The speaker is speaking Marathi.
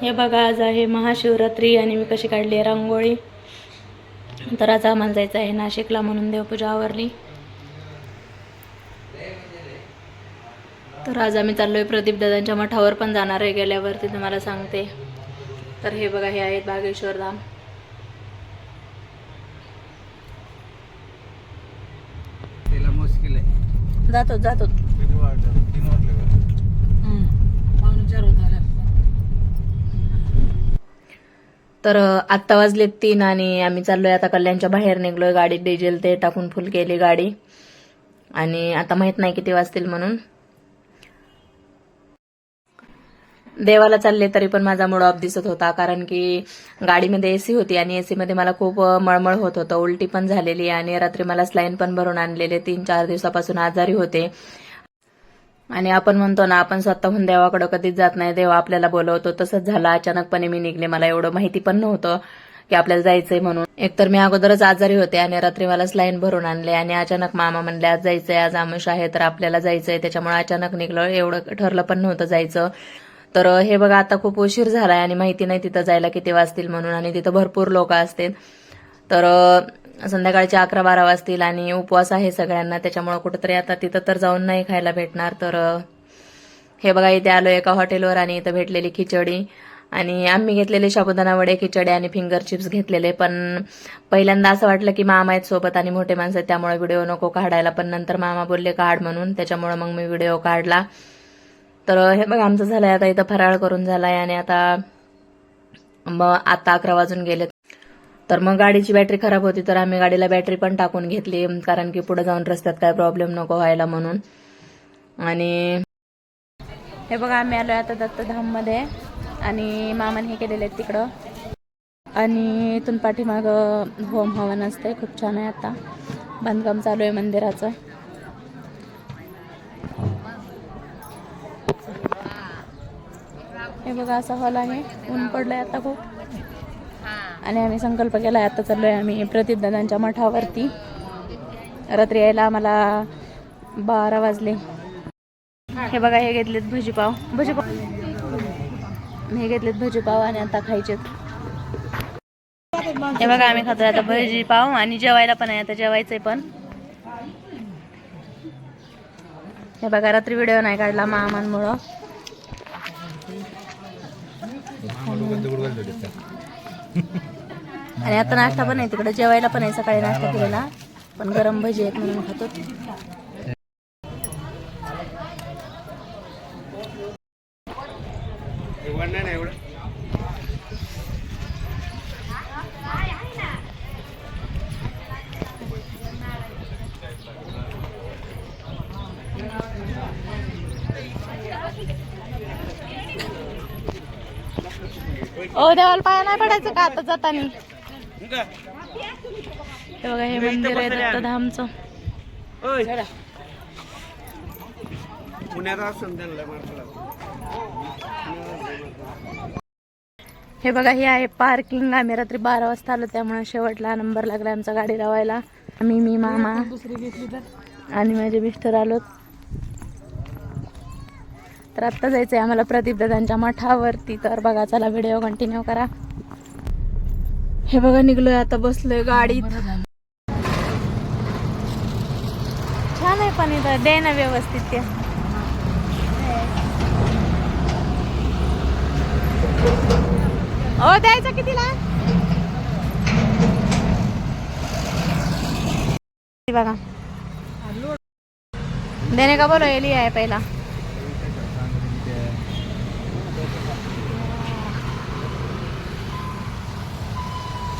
हे बघा आज आहे महाशिवरात्री आणि मी कशी काढली आहे रांगोळी. तर आज आम्हाला जायचं आहे नाशिकला म्हणून देवपूजा आवरली. तर आज आम्ही चाललोय प्रदीप दादांच्या मठावर पण जाणार आहे गेल्यावरती तुम्हाला सांगते. तर हे बघा हे आहेत बागेश्वर धाम. आहे. जातो जातो किती वाटलं तीन वाटले तर आत्ता वाजलेत तीन आणि आम्ही चाललोय आता कल्याणच्या बाहेर निघलोय गाडीत डिझेल ते टाकून फुल केली गाडी. आणि आता माहीत नाही किती वाजतील म्हणून. देवाला चालले तरी पण माझा मूड ऑफ दिसत होता कारण की गाडीमध्ये एसी होती आणि एसी मध्ये मला खूप मळमळ होत होतं. उलटी पण झालेली आणि रात्री मला स्लाईन पण भरून आणलेले. तीन चार दिवसापासून आजारी होते. आणि आपण म्हणतो ना आपण स्वतःहून देवाकडे कधीच जात नाही. देव आपल्याला बोलवतो. तसंच झालं. अचानकपणे मी निघले. मला एवढं माहिती पण नव्हतं की आपल्याला जायचंय म्हणून. एकतर मी अगोदरच आजारी होते आणि रात्री मला स्लाईन भरून आणले आणि अचानक मामा म्हणले आज जायचंय. आज आमुष आहे तर आपल्याला जायचंय. त्याच्यामुळे अचानक निघलं. एवढं ठरलं पण नव्हतं जायचं. तर हे बघा आता खूप उशीर झालाय आणि माहिती नाही तिथं जायला किती वाजतील म्हणून आणि तिथं भरपूर लोक असतील. तर संध्याकाळचे अकरा बारा वाजतील आणि उपवास आहे सगळ्यांना. त्याच्यामुळे कुठेतरी आता तिथं तर जाऊन नाही खायला भेटणार तर हे बघा इथे आलो एका हॉटेलवर आणि इथं भेटलेली खिचडी. आणि आम्ही घेतलेले साबुदाणा वडे खिचडी आणि फिंगर चिप्स घेतलेले. पण पहिल्यांदा असं वाटलं की मामा आहेत सोबत आणि मोठे माणसं आहेत त्यामुळे व्हिडिओ नको काढायला. पण नंतर मामा बोलले काढ म्हणून. त्याच्यामुळे मग मी व्हिडिओ काढला. तर हे बघा आमचं झालंय. आता इथं फराळ करून झालाय आणि आता मग आता अकरा वाजून गेले तर मग गाडीची बॅटरी खराब होती तर आम्ही गाडीला बॅटरी पण टाकून घेतली कारण की पुढे जाऊन रस्त्यात काय प्रॉब्लेम नको व्हायला म्हणून. आणि हे बघा आम्ही आलो आता दत्तधाममध्ये आणि मामाने हे केलेले आहेत तिकडं. आणि इथून पाठीमाग होम हवन असतंय खूप छान आहे आता. बांधकाम चालू आहे मंदिराचं. हे बघा असा हॉल आहे. ऊन पडलंय आता खूप. आणि आम्ही संकल्प केला आता चाललोय आम्ही प्रतीपदादांच्या मठावरती. रात्री यायला आम्हाला बारा वाजले. हे बघा हे घेतलेत भजीपाव. भजीपाव. हे घेतलेत भजीपाव आणि आता खायचेत हे बघा आम्ही खातोय आता भजीपाव आणि जेवायला पण आहे आता जेवायचंय पण. हे बघा रात्री व्हिडिओ नाही काढला मामांमुळं. आणि आता नाश्ता पण आहे तिकडे. जेवायला पण आहे सकाळी नाश्ता केलेला. पण गरम भजी आहेत म्हणून खातो. ओ देवाला पाया नाही पडायचं का आता जातानी? हे बघा हे मंदिर आहे दत्तधामचं. हे बघा हे आहे पार्किंग. आम्ही रात्री बारा वाजता आलो त्यामुळे शेवटला नंबर लागला आमचा गाडी लावायला. आम्ही मी मामा आणि माझे मिस्टर आलो तर आत्ता जायचं आहे आम्हाला प्रदीप दादांच्या मठावरती. तर बघा चला व्हिडिओ कंटिन्यू करा. हे बघा निघलोय आता बसलोय गाडीत. छान आहे पण इथं दे ना व्यवस्थित ते. ओ द्यायचं कितीला? बघा. देणे का बोलो एली आहे पहिला.